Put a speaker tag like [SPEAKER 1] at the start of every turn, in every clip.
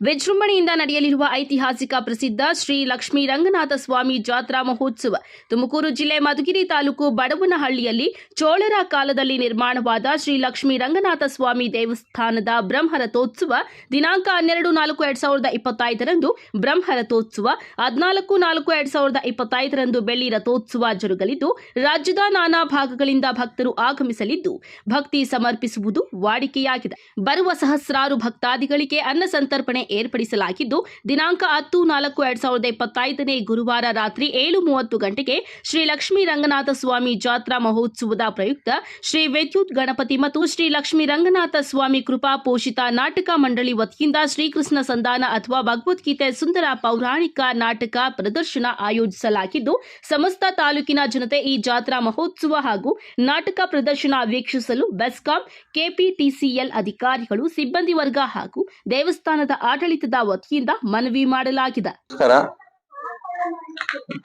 [SPEAKER 1] ವಿಜೃಂಭಣೆಯಿಂದ ನಡೆಯಲಿರುವ ಐತಿಹಾಸಿಕ ಪ್ರಸಿದ್ಧ ಶ್ರೀ ಲಕ್ಷ್ಮೀ ರಂಗನಾಥ ಸ್ವಾಮಿ ಜಾತ್ರಾ ಮಹೋತ್ಸವ. ತುಮಕೂರು ಜಿಲ್ಲೆ ಮಧುಗಿರಿ ತಾಲೂಕು ಬಡವನಹಳ್ಳಿಯಲ್ಲಿ ಚೋಳರ ಕಾಲದಲ್ಲಿ ನಿರ್ಮಾಣವಾದ ಶ್ರೀ ಲಕ್ಷ್ಮೀ ರಂಗನಾಥ ಸ್ವಾಮಿ ದೇವಸ್ಥಾನದ ಬ್ರಹ್ಮರಥೋತ್ಸವ ದಿನಾಂಕ ಹನ್ನೆರಡು ನಾಲ್ಕು ಎರಡ್ ಸಾವಿರದ ಇಪ್ಪತ್ತೈದರಂದು ಬ್ರಹ್ಮರಥೋತ್ಸವ, ಹದಿನಾಲ್ಕು ನಾಲ್ಕು ಎರಡ್ ಸಾವಿರದ ಇಪ್ಪತ್ತೈದರಂದು ಬೆಳ್ಳಿ ರಥೋತ್ಸವ ಜರುಗಲಿದ್ದು, ರಾಜ್ಯದ ನಾನಾ ಭಾಗಗಳಿಂದ ಭಕ್ತರು ಆಗಮಿಸಲಿದ್ದು, ಭಕ್ತಿ ಸಮರ್ಪಿಸುವುದು ವಾಡಿಕೆಯಾಗಿದೆ. ಬರುವ ಸಹಸ್ರಾರು ಭಕ್ತಾದಿಗಳಿಗೆ ಅನ್ನ ಸಂತರ್ಪಣೆ ಏರ್ಪಡಿಸಲಾಗಿದ್ದು, ದಿನಾಂಕ ಹತ್ತು ನಾಲ್ಕು ಎರಡ್ ಸಾವಿರದ ಇಪ್ಪತ್ತೈದನೇ ಗುರುವಾರ ರಾತ್ರಿ ಏಳು ಮೂವತ್ತು ಗಂಟೆಗೆ ಶ್ರೀ ಲಕ್ಷ್ಮೀ ರಂಗನಾಥ ಸ್ವಾಮಿ ಜಾತ್ರಾ ಮಹೋತ್ಸವದ ಪ್ರಯುಕ್ತ ಶ್ರೀ ವಿದ್ಯುತ್ ಗಣಪತಿ ಮತ್ತು ಶ್ರೀ ಲಕ್ಷ್ಮೀ ರಂಗನಾಥ ಸ್ವಾಮಿ ಕೃಪಾ ಪೋಷಿತ ನಾಟಕ ಮಂಡಳಿ ವತಿಯಿಂದ ಶ್ರೀಕೃಷ್ಣ ಸಂಧಾನ ಅಥವಾ ಭಗವದ್ಗೀತೆ ಸುಂದರ ಪೌರಾಣಿಕ ನಾಟಕ ಪ್ರದರ್ಶನ ಆಯೋಜಿಸಲಾಗಿದ್ದು, ಸಮಸ್ತ ತಾಲೂಕಿನ ಜನತೆ ಈ ಜಾತ್ರಾ ಮಹೋತ್ಸವ ಹಾಗೂ ನಾಟಕ ಪ್ರದರ್ಶನ ವೀಕ್ಷಿಸಲು ಬೆಸ್ಕಾಂ ಕೆಪಿಟಿಸಿಎಲ್ ಅಧಿಕಾರಿಗಳು, ಸಿಬ್ಬಂದಿ ವರ್ಗ ಹಾಗೂ ದೇವಸ್ಥಾನದ ಆಡಳಿತದ ವತಿಯಿಂದ ಮನವಿ ಮಾಡಲಾಗಿದೆ.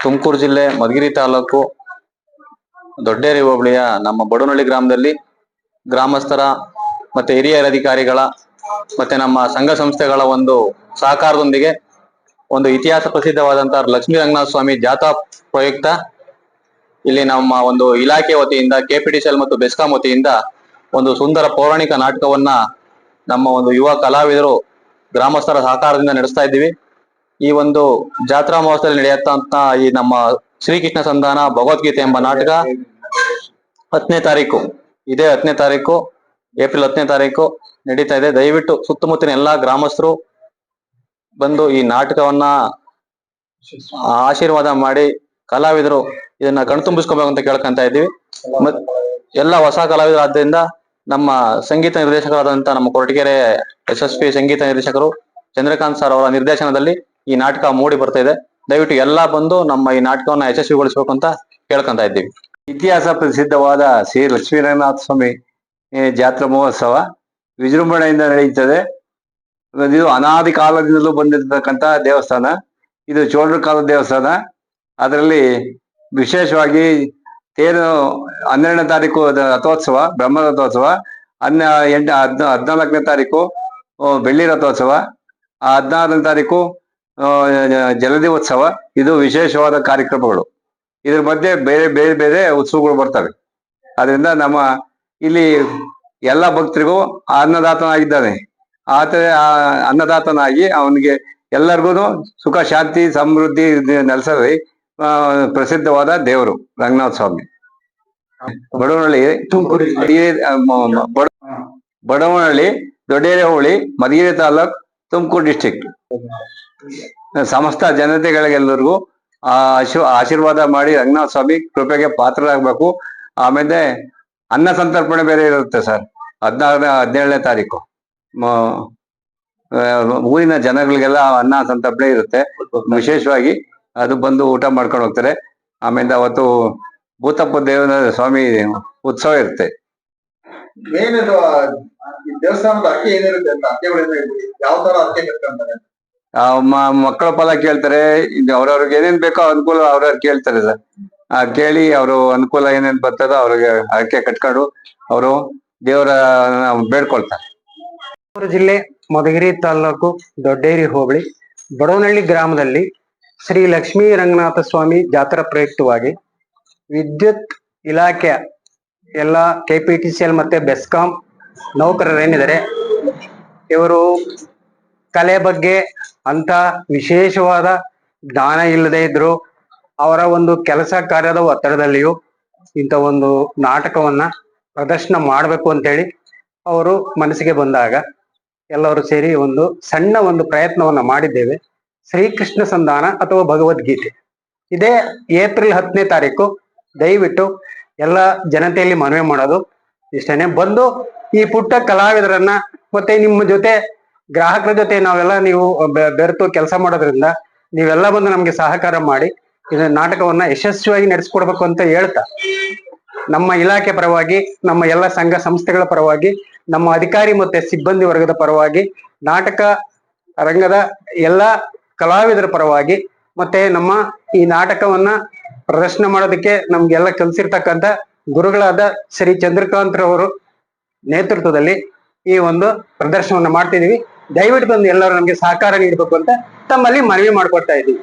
[SPEAKER 2] ತುಮಕೂರು ಜಿಲ್ಲೆ ಮಧುಗಿರಿ ತಾಲೂಕು ದೊಡ್ಡೇರಿ ಹೋಬಳಿಯ ನಮ್ಮ ಬಡವನಹಳ್ಳಿ ಗ್ರಾಮದಲ್ಲಿ ಗ್ರಾಮಸ್ಥರ ಮತ್ತೆ ಹಿರಿಯರ ಅಧಿಕಾರಿಗಳ ಮತ್ತೆ ನಮ್ಮ ಸಂಘ ಸಂಸ್ಥೆಗಳ ಒಂದು ಸಹಕಾರದೊಂದಿಗೆ ಒಂದು ಇತಿಹಾಸ ಪ್ರಸಿದ್ಧವಾದಂತಹ ಲಕ್ಷ್ಮೀ ರಂಗನಾಥ ಸ್ವಾಮಿ ಜಾಥಾ ಪ್ರಯುಕ್ತ ಇಲ್ಲಿ ನಮ್ಮ ಒಂದು ಇಲಾಖೆ ವತಿಯಿಂದ, ಕೆಪಿಟಿಸಿಎಲ್ ಮತ್ತು ಬೆಸ್ಕಾಂ ವತಿಯಿಂದ ಒಂದು ಸುಂದರ ಪೌರಾಣಿಕ ನಾಟಕವನ್ನ ನಮ್ಮ ಒಂದು ಯುವ ಕಲಾವಿದರು ಗ್ರಾಮಸ್ಥರ ಸಹಕಾರದಿಂದ ನಡೆಸ್ತಾ ಇದ್ದೀವಿ. ಈ ಒಂದು ಜಾತ್ರಾ ಮಹೋತ್ಸವದಲ್ಲಿ ನಡೆಯತ್ತಂತ ಈ ನಮ್ಮ ಶ್ರೀಕೃಷ್ಣ ಸಂಧಾನ, ಭಗವದ್ಗೀತೆ ಎಂಬ ನಾಟಕ ಹತ್ತನೇ ತಾರೀಕು, ಇದೇ ಹತ್ತನೇ ತಾರೀಕು, ಏಪ್ರಿಲ್ ಹತ್ತನೇ ತಾರೀಕು ನಡೀತಾ ಇದೆ. ದಯವಿಟ್ಟು ಸುತ್ತಮುತ್ತಲಿನ ಎಲ್ಲಾ ಗ್ರಾಮಸ್ಥರು ಬಂದು ಈ ನಾಟಕವನ್ನ ಆಶೀರ್ವಾದ ಮಾಡಿ ಕಲಾವಿದರು ಇದನ್ನ ಕಣ್ತುಂಬಿಸ್ಕೋಬೇಕು ಅಂತ ಕೇಳ್ಕೊಂತ ಇದ್ದೀವಿ. ಮತ್ ಎಲ್ಲ ಹೊಸ ಕಲಾವಿದರಾದ್ರಿಂದ ನಮ್ಮ ಸಂಗೀತ ನಿರ್ದೇಶಕರಾದಂತ ನಮ್ಮ ಕೊರಟಗೆರೆ ಯಶಸ್ವಿ ಸಂಗೀತ ನಿರ್ದೇಶಕರು ಚಂದ್ರಕಾಂತ್ ಸರ್ ಅವರ ನಿರ್ದೇಶನದಲ್ಲಿ ಈ ನಾಟಕ ಮೂಡಿ ಬರ್ತಾ ಇದೆ. ದಯವಿಟ್ಟು ಎಲ್ಲಾ ಬಂದು ನಮ್ಮ ಈ ನಾಟಕವನ್ನ ಯಶಸ್ವಿಗೊಳಿಸಬೇಕು ಅಂತ ಕೇಳ್ಕೊಂತ ಇದ್ದೀವಿ.
[SPEAKER 3] ಇತಿಹಾಸ ಪ್ರಸಿದ್ಧವಾದ ಶ್ರೀ ಲಕ್ಷ್ಮೀನಾರಾಯಣ ಸ್ವಾಮಿ ಜಾತ್ರಾ ಮಹೋತ್ಸವ ವಿಜೃಂಭಣೆಯಿಂದ ನಡೆಯುತ್ತದೆ. ಇದು ಅನಾದಿ ಕಾಲದಿಂದಲೂ ಬಂದಿರತಕ್ಕಂತ ದೇವಸ್ಥಾನ. ಇದು ಚೋಳರ ಕಾಲದ ದೇವಸ್ಥಾನ. ಅದರಲ್ಲಿ ವಿಶೇಷವಾಗಿ ತೇರು ಹನ್ನೆರಡನೇ ತಾರೀಕು ರಥೋತ್ಸವ ಬ್ರಹ್ಮ ರಥೋತ್ಸವ, ಹನ್ನ, ಎಂಟು, ಹದ್, ಹದಿನಾಲ್ಕನೇ ತಾರೀಕು ಬೆಳ್ಳಿ ರಥೋತ್ಸವ ಹದಿನಾರನೇ ತಾರೀಕು ಜಲದಿ ಉತ್ಸವ ಇದು ವಿಶೇಷವಾದ ಕಾರ್ಯಕ್ರಮಗಳು. ಇದ್ರ ಮಧ್ಯೆ ಬೇರೆ ಬೇರೆ ಬೇರೆ ಉತ್ಸವಗಳು ಬರ್ತವೆ. ಅದರಿಂದ ನಮ್ಮ ಇಲ್ಲಿ ಎಲ್ಲ ಭಕ್ತರಿಗೂ ಅನ್ನದಾತನಾಗಿದ್ದಾನೆ. ಆತ ಅನ್ನದಾತನಾಗಿ ಅವನಿಗೆ ಎಲ್ಲರಿಗೂ ಸುಖ, ಶಾಂತಿ, ಸಮೃದ್ಧಿ ನೆಲೆಸಲಿ. ಪ್ರಸಿದ್ಧವಾದ ದೇವರು ರಂಗನಾಥ ಸ್ವಾಮಿ. ಬಡವನಹಳ್ಳಿ ಬಡವನಹಳ್ಳಿ ದೊಡ್ಡೇರಿ ಹೋಳಿ ಮಧುಗಿರಿ ತಾಲೂಕ್ ತುಮಕೂರು ಡಿಸ್ಟಿಕ್ ಸಮಸ್ತ ಜನತೆಗಳಿಗೆಲ್ಲರಿಗೂ ಆ ಆಶೀ- ಆಶೀರ್ವಾದ ಮಾಡಿ ರಂಗನಾಥ ಸ್ವಾಮಿ ಕೃಪೆಗೆ ಪಾತ್ರರಾಗಬೇಕು. ಆಮೇಲೆ ಅನ್ನ ಸಂತರ್ಪಣೆ ಬೇರೆ ಇರುತ್ತೆ ಸರ್ ಹದಿನಾರನೇ ಹದಿನೇಳನೇ ತಾರೀಕು. ಊರಿನ ಜನಗಳಿಗೆಲ್ಲ ಅನ್ನ ಸಂತರ್ಪಣೆ ಇರುತ್ತೆ. ವಿಶೇಷವಾಗಿ ಅದು ಬಂದು ಊಟ ಮಾಡ್ಕೊಂಡು ಹೋಗ್ತಾರೆ. ಆಮೇಲೆ ಅವತ್ತು ಭೂತಪ್ಪ ದೇವನ ಸ್ವಾಮಿ ಉತ್ಸವ ಇರುತ್ತೆ.
[SPEAKER 4] ಏನಿದು ಈ ದೇವಸ್ಥಾನದ ಅಕ್ಕೆ ಏನಿರುತ್ತೆ ಅಂತ ಅಕ್ಕೆಗಳಿಂದ ಹೇಳ್ಬಿಡಿ. ಯಾವ ತರ ಅಕ್ಕೆ ಕಟ್ಕೊಂತಾರೆ?
[SPEAKER 3] ಆ ಮಕ್ಕಳ ಫಲ ಕೇಳ್ತಾರೆ. ಇದು ಅವ್ರವ್ರಿಗೆ ಏನೇನ್ ಬೇಕೋ ಅನುಕೂಲ ಅವ್ರವ್ರು ಕೇಳ್ತಾರೆ ಸರ್. ಆ ಕೇಳಿ ಅವರು ಅನುಕೂಲ ಏನೇನ್ ಬರ್ತದೋ ಅವ್ರಿಗೆ ಅಡಕೆ ಕಟ್ಕೊಂಡು ಅವರು ದೇವರ ಬೇಡ್ಕೊಳ್ತಾರೆ.
[SPEAKER 5] ಜಿಲ್ಲೆ ಮಧುಗಿರಿ ತಾಲೂಕು ದೊಡ್ಡೇರಿ ಹೋಬಳಿ ಬಡವನಹಳ್ಳಿ ಗ್ರಾಮದಲ್ಲಿ ಶ್ರೀ ಲಕ್ಷ್ಮೀ ರಂಗನಾಥ ಸ್ವಾಮಿ ಜಾತ್ರಾ ಪ್ರಯುಕ್ತವಾಗಿ ವಿದ್ಯುತ್ ಇಲಾಖೆಯ ಎಲ್ಲ K P T C L ಮತ್ತೆ ಬೆಸ್ಕಾಂ ನೌಕರರೇನಿದ್ದಾರೆ, ಇವರು ಕಲೆ ಬಗ್ಗೆ ಅಂತ ವಿಶೇಷವಾದ ಜ್ಞಾನ ಇಲ್ಲದೆ ಇದ್ರು ಅವರ ಒಂದು ಕೆಲಸ ಕಾರ್ಯದ ಒತ್ತಡದಲ್ಲಿಯೂ ಇಂಥ ಒಂದು ನಾಟಕವನ್ನ ಪ್ರದರ್ಶನ ಮಾಡಬೇಕು ಅಂತೇಳಿ ಅವರು ಮನಸ್ಸಿಗೆ ಬಂದಾಗ ಎಲ್ಲರೂ ಸೇರಿ ಒಂದು ಸಣ್ಣ ಒಂದು ಪ್ರಯತ್ನವನ್ನ ಮಾಡಿದ್ದೇವೆ. ಶ್ರೀಕೃಷ್ಣ ಸಂಧಾನ ಅಥವಾ ಭಗವದ್ಗೀತೆ. ಇದೇ ಏಪ್ರಿಲ್ ಹತ್ತನೇ ತಾರೀಕು, ದಯವಿಟ್ಟು ಎಲ್ಲ ಜನತೆಯಲ್ಲಿ ಮನವಿ ಮಾಡೋದು ಇಷ್ಟೇನೆ. ಬಂದು ಈ ಪುಟ್ಟ ಕಲಾವಿದರನ್ನ ಮತ್ತೆ ನಿಮ್ಮ ಜೊತೆ, ಗ್ರಾಹಕರ ಜೊತೆ ನಾವೆಲ್ಲ ನೀವು ಬೆರೆತು ಕೆಲಸ ಮಾಡೋದ್ರಿಂದ ನೀವೆಲ್ಲ ಬಂದು ನಮ್ಗೆ ಸಹಕಾರ ಮಾಡಿ ಇದನ್ನ ನಾಟಕವನ್ನ ಯಶಸ್ವಿಯಾಗಿ ನಡೆಸ್ಕೊಡ್ಬೇಕು ಅಂತ ಹೇಳ್ತಾ. ನಮ್ಮ ಇಲಾಖೆ ಪರವಾಗಿ, ನಮ್ಮ ಎಲ್ಲ ಸಂಘ ಸಂಸ್ಥೆಗಳ ಪರವಾಗಿ, ನಮ್ಮ ಅಧಿಕಾರಿ ಮತ್ತೆ ಸಿಬ್ಬಂದಿ ವರ್ಗದ ಪರವಾಗಿ ನಾಟಕ ರಂಗದ ಎಲ್ಲ ಕಲಾವಿದರ ಪರವಾಗಿ ಮತ್ತೆ ನಮ್ಮ ಈ ನಾಟಕವನ್ನ ಪ್ರದರ್ಶನ ಮಾಡೋದಕ್ಕೆ ನಮ್ಗೆಲ್ಲ ಕಲಿಸಿರ್ತಕ್ಕಂಥ ಗುರುಗಳಾದ ಶ್ರೀ ಚಂದ್ರಕಾಂತ್ ರವರು ನೇತೃತ್ವದಲ್ಲಿ ಈ ಒಂದು ಪ್ರದರ್ಶನವನ್ನ ಮಾಡ್ತಿದೀವಿ. ದಯವಿಟ್ಟು ಬಂದು ಎಲ್ಲರೂ ನಮ್ಗೆ ಸಹಕಾರ ನೀಡಬೇಕು ಅಂತ ತಮ್ಮಲ್ಲಿ ಮನವಿ ಮಾಡ್ಕೊಳ್ತಾ ಇದ್ದೀವಿ.